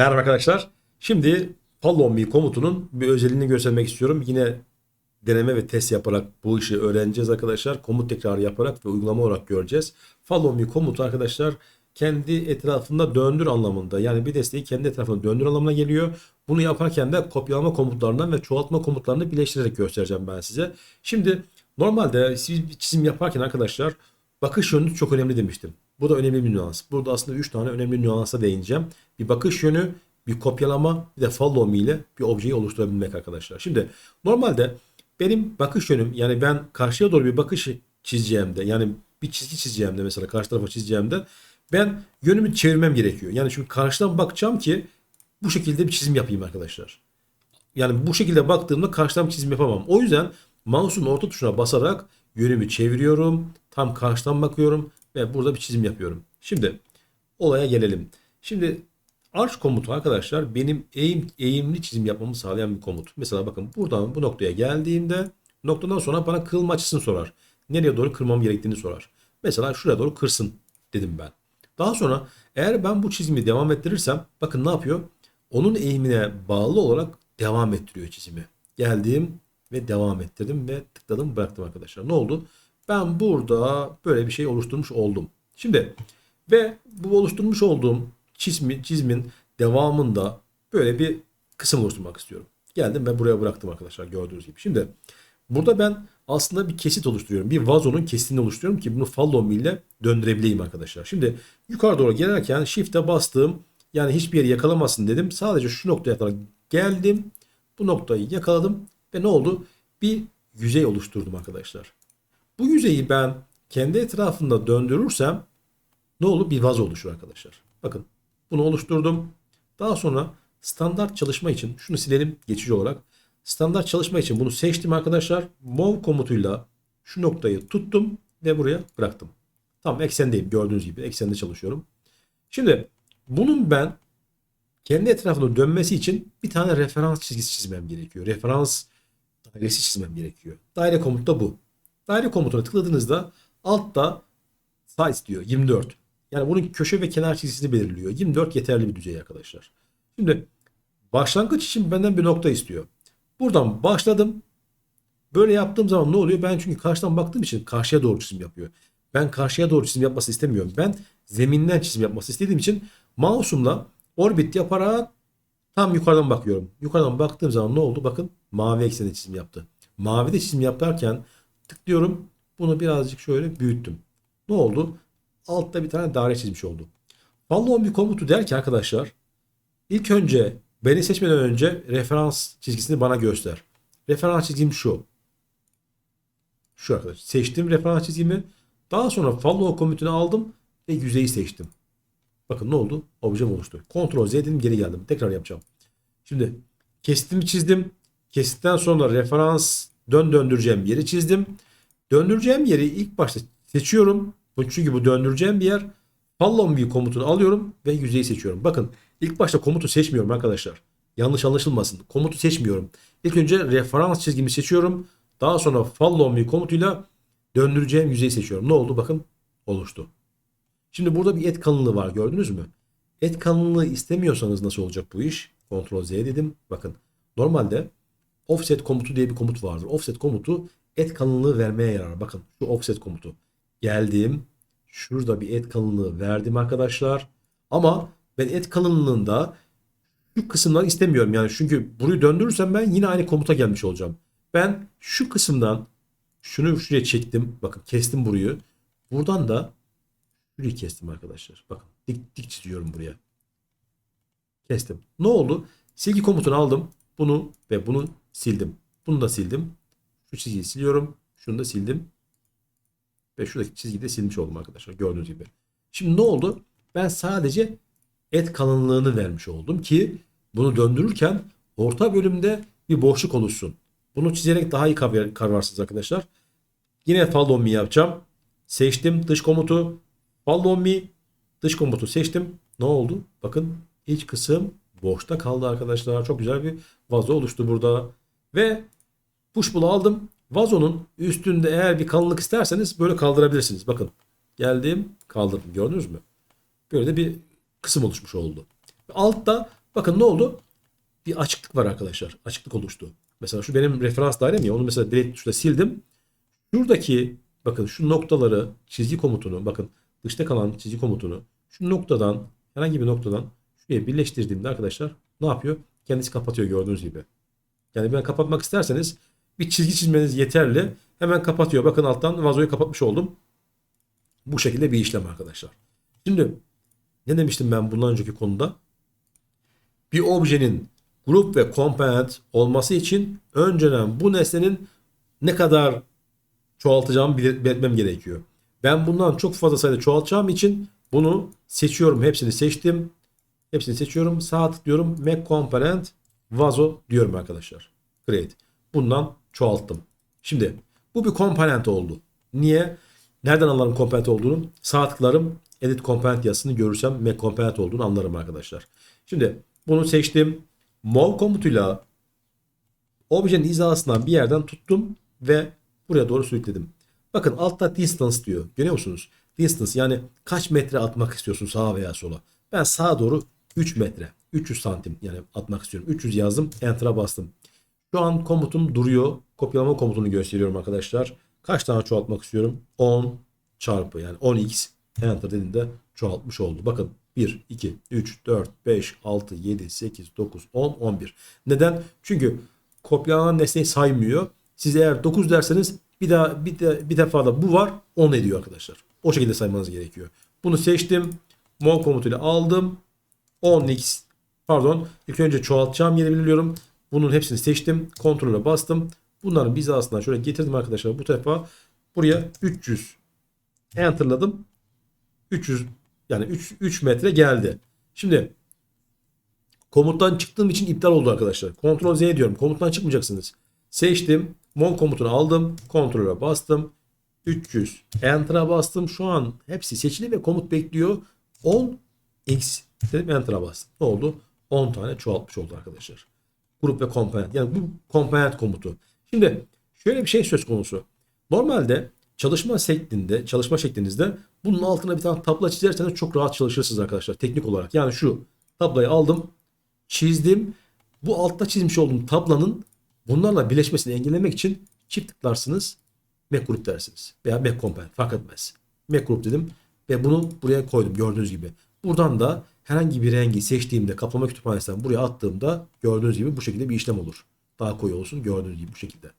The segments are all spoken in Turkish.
Merhaba arkadaşlar. Şimdi follow me komutunun bir özelliğini göstermek istiyorum. Yine deneme ve test yaparak bu işi öğreneceğiz arkadaşlar. Komut tekrarı yaparak ve uygulama olarak göreceğiz. Follow me komutu arkadaşlar kendi etrafında döndür anlamında. Yani bir desteği kendi etrafında döndür anlamına geliyor. Bunu yaparken de kopyalama komutlarından ve çoğaltma komutlarını birleştirerek göstereceğim ben size. Şimdi normalde siz bir çizim yaparken arkadaşlar bakış yönü çok önemli demiştim. Bu da önemli bir nüans. Burada aslında 3 tane önemli nüansa değineceğim. Bir bakış yönü, bir kopyalama, bir de follow me ile bir objeyi oluşturabilmek arkadaşlar. Şimdi normalde benim bakış yönüm yani ben karşıya doğru bir bakış çizeceğimde yani bir çizgi çizeceğimde mesela karşı tarafa çizeceğimde ben yönümü çevirmem gerekiyor. Yani çünkü karşıdan bakacağım ki bu şekilde bir çizim yapayım arkadaşlar. Yani bu şekilde baktığımda karşıdan bir çizim yapamam. O yüzden mouse'un orta tuşuna basarak yönümü çeviriyorum. Tam karşıdan bakıyorum ve burada bir çizim yapıyorum. Şimdi olaya gelelim. Şimdi arch komutu arkadaşlar benim eğim, eğimli çizim yapmamı sağlayan bir komut. Mesela bakın buradan bu noktaya geldiğimde noktadan sonra bana kırılma açısını sorar. Nereye doğru kırmam gerektiğini sorar. Mesela şuraya doğru kırsın dedim ben. Daha sonra eğer ben bu çizimi devam ettirirsem bakın ne yapıyor? Onun eğimine bağlı olarak devam ettiriyor çizimi. Geldim ve devam ettirdim ve tıkladım bıraktım arkadaşlar. Ne oldu? Ben burada böyle bir şey oluşturmuş oldum. Şimdi ve bu oluşturmuş olduğum çizmi, çizmin devamında böyle bir kısım oluşturmak istiyorum. Geldim ve buraya bıraktım arkadaşlar gördüğünüz gibi. Şimdi burada ben aslında bir kesit oluşturuyorum. Bir vazonun kesitini oluşturuyorum ki bunu follow me ile döndürebileyim arkadaşlar. Şimdi yukarı doğru gelirken shift'e bastım. Yani hiçbir yeri yakalamasın dedim. Sadece şu noktaya kadar geldim. Bu noktayı yakaladım ve ne oldu? Bir yüzey oluşturdum arkadaşlar. Bu yüzeyi ben kendi etrafında döndürürsem ne olur? Bir vazo oluşur arkadaşlar. Bakın bunu oluşturdum. Daha sonra standart çalışma için şunu silelim geçici olarak. Standart çalışma için bunu seçtim arkadaşlar. Move komutuyla şu noktayı tuttum ve buraya bıraktım. Tam eksendeyim gördüğünüz gibi. Eksende çalışıyorum. Şimdi bunun ben kendi etrafında dönmesi için bir tane referans çizgisi çizmem gerekiyor. Referans dairesi çizmem gerekiyor. Daire komutu da bu. Daire komutuna tıkladığınızda altta size diyor 24. Yani bunun köşe ve kenar çizgisini belirliyor. 24 yeterli bir düzey arkadaşlar. Şimdi başlangıç için benden bir nokta istiyor. Buradan başladım. Böyle yaptığım zaman ne oluyor? Ben çünkü karşıdan baktığım için karşıya doğru çizim yapıyor. Ben karşıya doğru çizim yapması istemiyorum. Ben zeminden çizim yapması istediğim için mouse'umla orbit yaparak tam yukarıdan bakıyorum. Yukarıdan baktığım zaman ne oldu? Bakın mavi eksende çizim yaptı. Mavide çizim yaparken tıklıyorum. Bunu birazcık şöyle büyüttüm. Ne oldu? Altta bir tane daire çizmiş oldu. Follow bir komutu der ki arkadaşlar ilk önce beni seçmeden önce referans çizgisini bana göster. Referans çizgim şu. Şu arkadaşlar. Seçtim referans çizgimi. Daha sonra follow komutunu aldım ve yüzeyi seçtim. Bakın ne oldu? Objem oluştu. Ctrl Z dedim geri geldim. Tekrar yapacağım. Şimdi kesitimi çizdim. Kesitten sonra referans dön döndüreceğim yeri çizdim. Döndüreceğim yeri ilk başta seçiyorum. Çünkü bu döndüreceğim bir yer. Follow view komutunu alıyorum ve yüzeyi seçiyorum. Bakın ilk başta komutu seçmiyorum arkadaşlar. Yanlış anlaşılmasın. Komutu seçmiyorum. İlk önce referans çizgimi seçiyorum. Daha sonra follow view komutuyla döndüreceğim yüzeyi seçiyorum. Ne oldu? Bakın oluştu. Şimdi burada bir et kalınlığı var gördünüz mü? Et kalınlığı istemiyorsanız nasıl olacak bu iş? Ctrl Z dedim. Bakın normalde offset komutu diye bir komut vardır. Offset komutu et kalınlığı vermeye yarar. Bakın şu offset komutu. Geldim. Şurada bir et kalınlığı verdim arkadaşlar. Ama ben et kalınlığında şu kısımdan istemiyorum. Yani çünkü burayı döndürürsem ben yine aynı komuta gelmiş olacağım. Ben şu kısımdan şunu şuraya çektim. Bakın kestim burayı. Buradan da şurayı kestim arkadaşlar. Bakın dik dik çiziyorum buraya. Kestim. Ne oldu? Silgi komutunu aldım. Bunu ve bunu sildim. Bunu da sildim. Şu çizgiyi siliyorum. Şunu da sildim. Ve şuradaki çizgiyi de silmiş oldum arkadaşlar. Gördüğünüz gibi. Şimdi ne oldu? Ben sadece et kalınlığını vermiş oldum ki bunu döndürürken orta bölümde bir boşluk oluşsun. Bunu çizerek daha iyi kavrar- kavrarsınız arkadaşlar. Yine follow me yapacağım. Seçtim dış komutu. Follow me dış komutu seçtim. Ne oldu? Bakın iç kısım boşta kaldı arkadaşlar. Çok güzel bir vazo oluştu burada. Ve push pull'u aldım. Vazonun üstünde eğer bir kalınlık isterseniz böyle kaldırabilirsiniz. Bakın geldim kaldırdım gördünüz mü? Böyle de bir kısım oluşmuş oldu. Altta Bakın ne oldu? Bir açıklık var arkadaşlar. Açıklık oluştu. Mesela şu benim referans dairem ya onu mesela delete tuşla sildim. Şuradaki bakın şu noktaları çizgi komutunu bakın dışta kalan çizgi komutunu şu noktadan herhangi bir noktadan şuraya birleştirdiğimde arkadaşlar ne yapıyor? Kendisi kapatıyor gördüğünüz gibi. Yani ben kapatmak isterseniz bir çizgi çizmeniz yeterli. Hemen kapatıyor. Bakın alttan vazoyu kapatmış oldum. Bu şekilde bir işlem arkadaşlar. Şimdi ne demiştim ben bundan önceki konuda? Bir objenin grup ve component olması için önceden bu nesnenin ne kadar çoğaltacağımı belirtmem gerekiyor. Ben bundan çok fazla sayıda çoğaltacağım için bunu seçiyorum. Hepsini seçtim. Hepsini seçiyorum. Sağ tıklıyorum. Make component vazo diyorum arkadaşlar. Create. Bundan çoğalttım. Şimdi bu bir komponent oldu. Niye? Nereden anlarım komponent olduğunu? Sağ tıklarım. Edit component yazısını görürsem make component olduğunu anlarım arkadaşlar. Şimdi bunu seçtim. Move komutuyla objenin hizasından bir yerden tuttum ve buraya doğru sürükledim. Bakın altta distance diyor. Görüyor musunuz? Distance yani kaç metre atmak istiyorsun sağa veya sola. Ben sağa doğru 3 metre. 300 santim yani atmak istiyorum. 300 yazdım. Enter'a bastım. Şu an komutum duruyor. Kopyalama komutunu gösteriyorum arkadaşlar. Kaç tane çoğaltmak istiyorum? 10 çarpı yani 10x enter dediğinde çoğaltmış oldu. Bakın 1, 2, 3, 4, 5, 6, 7, 8, 9, 10, 11. Neden? Çünkü kopyalanan nesneyi saymıyor. Siz eğer 9 derseniz bir daha bir, de, bir defa da bu var 10 ediyor arkadaşlar. O şekilde saymanız gerekiyor. Bunu seçtim. Mon komutuyla aldım. 10x pardon ilk önce çoğaltacağım yeri belirliyorum. Bunun hepsini seçtim. Kontrole bastım. Bunların hizasından şöyle getirdim arkadaşlar. Bu defa buraya 300 enterladım. 300 yani 3, 3 metre geldi. Şimdi komuttan çıktığım için iptal oldu arkadaşlar. Ctrl Z diyorum. Komuttan çıkmayacaksınız. Seçtim. Mon komutunu aldım. Kontrole bastım. 300 Enter'a bastım. Şu an hepsi seçili ve komut bekliyor. 10 X dedim Enter'a bastım. Ne oldu? 10 tane çoğaltmış oldu arkadaşlar. Grup ve komponent. Yani bu komponent komutu. Şimdi şöyle bir şey söz konusu. Normalde çalışma şeklinde, çalışma şeklinizde bunun altına bir tane tablo çizerseniz çok rahat çalışırsınız arkadaşlar teknik olarak. Yani şu tablayı aldım, çizdim. Bu altta çizmiş olduğum tablanın bunlarla birleşmesini engellemek için çift tıklarsınız. Mac Group dersiniz. Veya Mac Component fark etmez. Mac Group dedim ve bunu buraya koydum gördüğünüz gibi. Buradan da herhangi bir rengi seçtiğimde kaplama kütüphanesinden buraya attığımda gördüğünüz gibi bu şekilde bir işlem olur. Daha koyu olsun gördüğünüz gibi bu şekilde.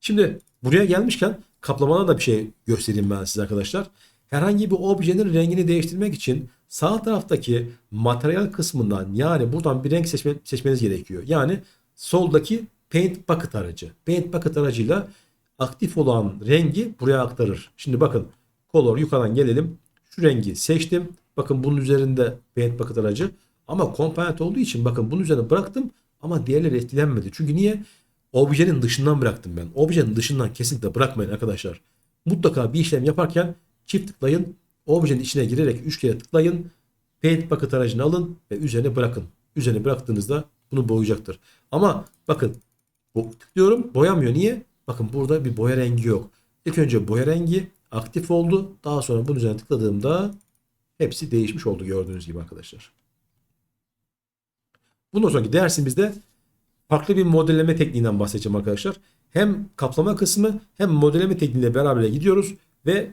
Şimdi buraya gelmişken kaplamada da bir şey göstereyim ben size arkadaşlar. Herhangi bir objenin rengini değiştirmek için sağ taraftaki materyal kısmından yani buradan bir renk seçme, seçmeniz gerekiyor. Yani soldaki Paint Bucket aracı. Paint Bucket aracıyla aktif olan rengi buraya aktarır. Şimdi bakın color yukarıdan gelelim. Şu rengi seçtim. Bakın bunun üzerinde Paint Bucket aracı. Ama komponent olduğu için bakın bunun üzerine bıraktım ama diğerleri etkilenmedi. Çünkü niye? Objenin dışından bıraktım ben. Objenin dışından kesinlikle bırakmayın arkadaşlar. Mutlaka bir işlem yaparken çift tıklayın. Objenin içine girerek 3 kere tıklayın. Paint Bucket aracını alın ve üzerine bırakın. Üzerine bıraktığınızda bunu boyayacaktır. Ama bakın bu, tıklıyorum boyamıyor. Niye? Bakın burada bir boya rengi yok. İlk önce boya rengi aktif oldu. Daha sonra bunun üzerine tıkladığımda hepsi değişmiş oldu gördüğünüz gibi arkadaşlar. Bundan sonraki dersimizde farklı bir modelleme tekniğinden bahsedeceğim arkadaşlar. Hem kaplama kısmı hem modelleme tekniğiyle beraber gidiyoruz ve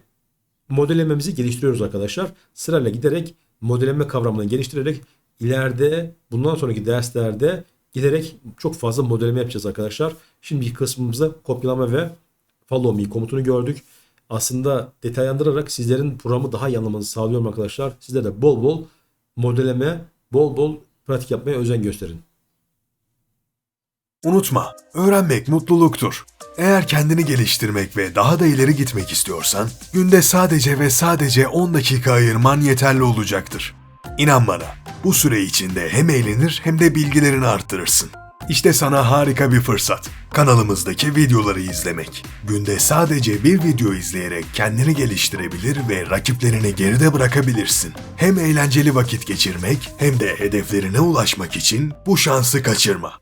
modellememizi geliştiriyoruz arkadaşlar. Sırayla giderek modelleme kavramını geliştirerek ileride bundan sonraki derslerde giderek çok fazla modelleme yapacağız arkadaşlar. Şimdi ilk kısmımızda kopyalama ve follow me komutunu gördük. Aslında detaylandırarak sizlerin programı daha iyi anlamanızı sağlıyorum arkadaşlar. Sizler de bol bol modelleme, bol bol pratik yapmaya özen gösterin. Unutma, öğrenmek mutluluktur. Eğer kendini geliştirmek ve daha da ileri gitmek istiyorsan, günde sadece ve sadece 10 dakika ayırman yeterli olacaktır. İnan bana, bu süre içinde hem eğlenir hem de bilgilerini arttırırsın. İşte sana harika bir fırsat. Kanalımızdaki videoları izlemek. Günde sadece bir video izleyerek kendini geliştirebilir ve rakiplerini geride bırakabilirsin. Hem eğlenceli vakit geçirmek hem de hedeflerine ulaşmak için bu şansı kaçırma.